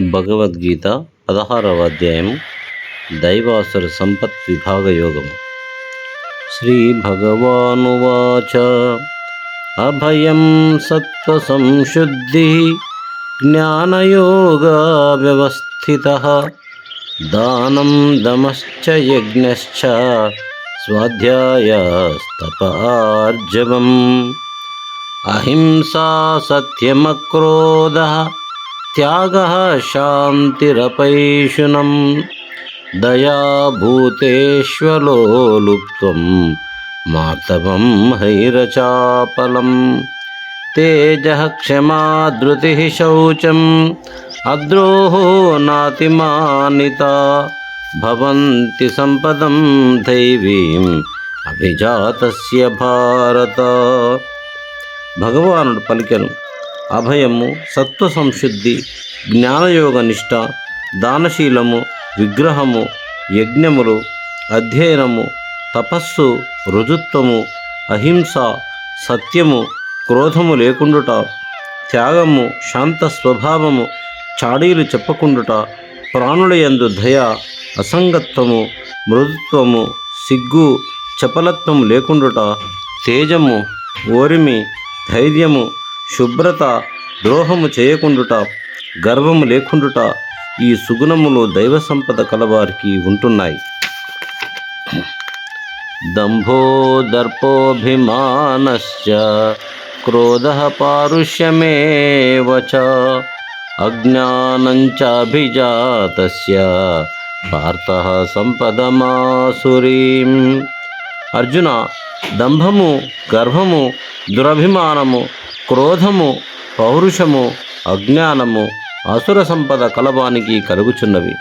భగవద్గీత పదహారవ అధ్యాయం దైవాసుర సంపత్ విభాగ యోగము. శ్రీ భగవానువాచ అభయం సత్వ సంశుద్ధి జ్ఞానయోగ వ్యవస్థిత దానం దమశ్చ యజ్ఞశ్చ స్వాధ్యాయస్తపార్జవం. అహింసా సత్యమక్రోధ త్యాగ శాంతిరపైషునం దయాభూతేష్వలోలుప్త్వం మార్తవం హైరచాపలం తేజ క్షమా ధృతి శౌచం అద్రోహో నాతిమానిత భవంతి సంపదం దైవీం అభిజాతస్య భారత భగవానుడు పలికెను. అభయము సత్వ సంశుద్ధి జ్ఞానయోగ నిష్ట దానశీలము విగ్రహము యజ్ఞములు అధ్యయనము తపస్సు రుజుత్వము అహింస సత్యము క్రోధము లేకుండుట త్యాగము శాంత స్వభావము చాడీలు చెప్పకుండుట ప్రాణులయందు దయ అసంగత్వము మృదుత్వము సిగ్గు చపలత్వము లేకుండుట తేజము ఓరిమి ధైర్యము శుభ్రత ద్రోహము చేయకుండుట గర్వము లేకుండుట ఈ సుగుణములు దైవ సంపద కలవారికి ఉంటున్నాయి. దంభో దర్పోభిమానశ్చ క్రోధ పారుష్యమేవ అజ్ఞానంచాభిజాతస్య పార్థ సంపదమాసురీం. అర్జున దంభము గర్భము దురభిమానము క్రోధము పౌరుషము అజ్ఞానము అసుర సంపద కలవానికి కలుగుచున్నవి.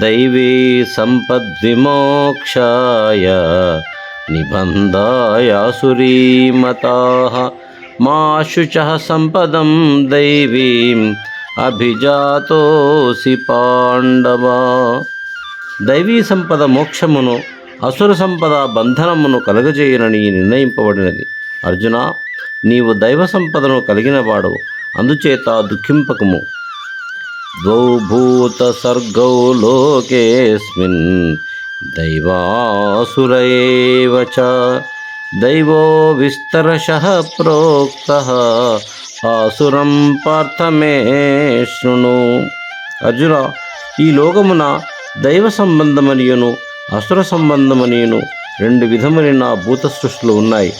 దైవీ సంపద్విమోక్షాయ నిబంధాయాసురీమత మా శుచ సంపదం దైవీం అభిజాతోసి పాండవ. దైవీ సంపద మోక్షమును అసుర సంపద బంధనమును కలుగజేయనని నిర్ణయింపబడినది. అర్జున నీవు దైవ సంపదను కలిగిన వాడు అందుచేత దుఃఖింపకము. ద్వౌభూత సర్గౌ లోకేస్మిన్ దైవాసురైవ దైవో విస్తరశ ప్రోక్త ఆసురం పార్థమే శృణు. అర్జున ఈ లోకమున దైవ సంబంధమనియును అసుర సంబంధమనియును రెండు విధములైన భూత సృష్టిలు ఉన్నాయి.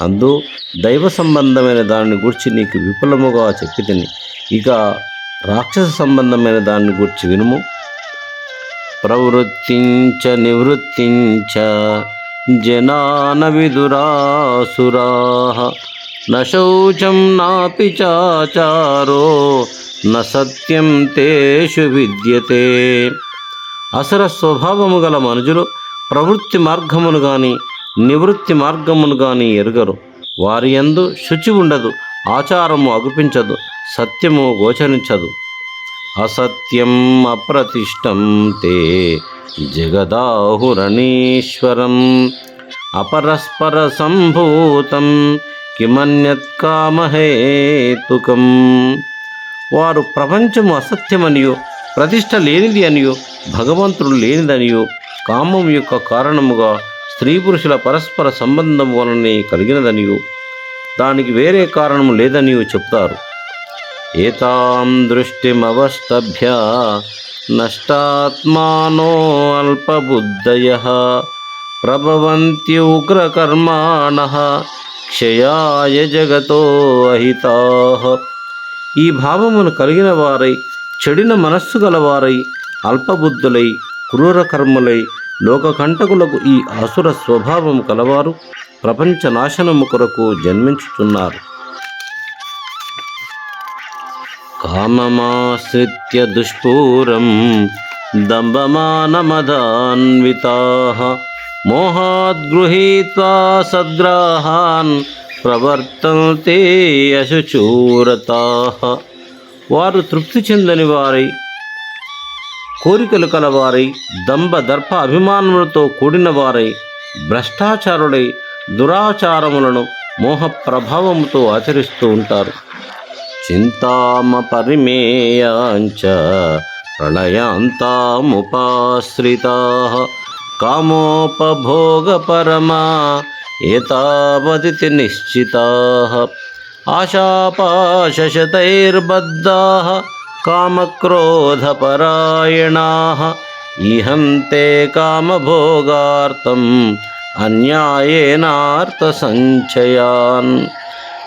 అందు దైవ సంబంధమైన దానిని గూర్చి నీకు విపులముగా చెప్పితిని. ఇక రాక్షస సంబంధమైన దాన్ని గూర్చి వినుము. ప్రవృత్తించ నివృత్తించ జనాన విదురాసురా శౌచం నాపి చాచారో న సత్యం తేషు విద్యతే. అసర స్వభావము గల మనుజులు ప్రవృత్తి మార్గమును కానీ నివృత్తి మార్గమును గాని ఎరుగరు. వారి యందు శుచి ఉండదు ఆచారము అగుపించదు సత్యము గోచరించదు. అసత్యం అప్రతిష్టం తే జగదాహురణీశ్వరం. అపరస్పర సంభూతం కిమన్యత్ కామహేతుకం. వారు ప్రపంచము అసత్యమనియో ప్రతిష్ట లేనిది అనియో భగవంతుడు లేనిదనియో కామం యొక్క కారణముగా స్త్రీ పురుషుల పరస్పర సంబంధం వలనే కలిగినదనియో. దానికి వేరే కారణం లేదనియో చెప్తారు. ఏతాం దృష్టిమవస్తభ్య నష్టాత్మానో అల్పబుద్ధయ ప్రభవంతి ఉగ్రకర్మాణ క్షయాయ జగతో అహితా. ఈ భావమును కలిగిన వారై చెడిన మనస్సు గలవారై అల్పబుద్ధులై క్రూర కర్మలై లోకకంటకులకు ఈ అసుర స్వభావం కలవారు ప్రపంచ నాశనము కొరకు జన్మించుతున్నారు కామమాశ్రిత్య దుష్పూరం దంభమానమదాన్వితా మోహాద్గృహీత్వా సద్గ్రాహాన్ ప్రవర్తంతే అశుచూరతా వారు తృప్తి చెందని వారై కోరికలు కలవారై దంభ దర్ప అభిమానములతో కూడిన వారై భ్రష్టాచారులై దురాచారములను మోహ ప్రభావముతో ఆచరిస్తూ ఉంటారు. చింతామ చింతామపరిమేయాంచ కామోపభోగ కామోపభోగపరమా ఏతావదితి నిశ్చితా ఆశాపాశతైర్బద్ధా కామక్రోధపరాయణాः ఇహంతే కామభోగార్థం అన్యాయేనార్థసంచయాన్.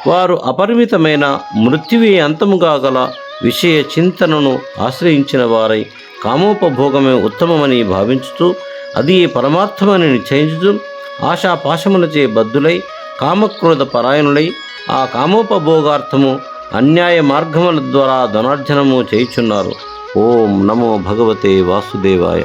వారు అపరిమితమైన మృత్యువి అంతముగా గల విషయ చింతనను ఆశ్రయించిన వారై కామోపభోగమే ఉత్తమమని భావించుతూ అది పరమార్థమని నిశ్చయించుతూ ఆశాపాశములచే బద్దులై కామక్రోధ పరాయణులై ఆ కామోపభోగార్థము అన్యాయ మార్గముల ద్వారా ధనార్జనము చేయుచున్నారు. ఓం నమో భగవతే వాసుదేవాయ.